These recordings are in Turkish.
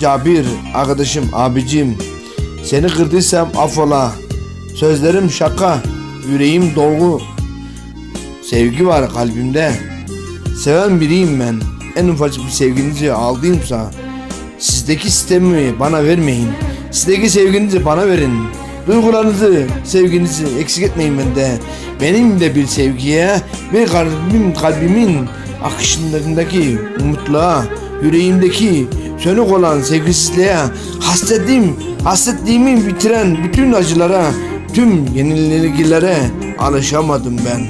Cabir, arkadaşım, abicim. Seni kırdıysam affola. Sözlerim şaka, yüreğim dolgu. Sevgi var kalbimde. Seven biriyim ben. En ufacık bir sevginizi aldığımsa sizdeki sistemi bana vermeyin. Sizdeki sevginizi bana verin. Duygularınızı, sevginizi eksik etmeyin bende. Benim de bir sevgiye, bir kalbim, kalbimin akışlarındaki umutluğa, yüreğimdeki sönük olan sevgisizliğe, hasretim, hasretliğimi bitiren bütün acılara, tüm yenilgilere alışamadım ben.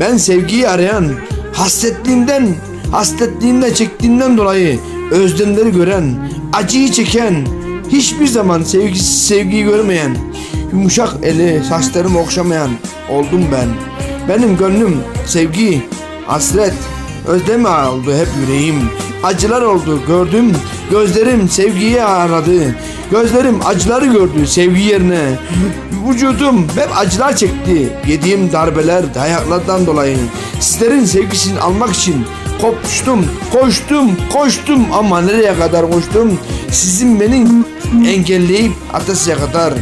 Ben sevgiyi arayan, hasretliğinden, hasretliğinden çektiğinden dolayı özlemleri gören, acıyı çeken, hiçbir zaman sevgisiz sevgiyi görmeyen, yumuşak eli saçlarımı okşamayan oldum ben. Benim gönlüm sevgi, hasret, özlem oldu hep yüreğim. Acılar oldu gördüm, gözlerim sevgiyi aradı. Gözlerim acıları gördü sevgi yerine. Vücudum hep acılar çekti. Yediğim darbeler, dayaklardan dolayı. Sizlerin sevgisini almak için koştum, koştum, koştum ama nereye kadar koştum? Sizin beni engelleyip atasıya kadar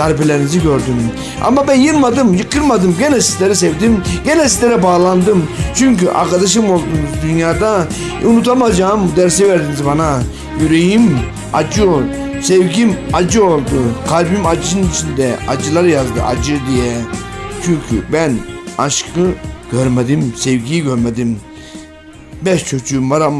darbelerinizi gördüm. Ama ben yılmadım, yıkılmadım. Gene sizleri sevdim. Gene sizlere bağlandım. Çünkü arkadaşım oldunuz dünyada. Unutamayacağım dersi verdiniz bana. Yüreğim acıyor. Sevgim acı oldu. Kalbim acının içinde. Acılar yazdı acı diye. Çünkü ben aşkı görmedim, sevgiyi görmedim. Beş çocuğum var ama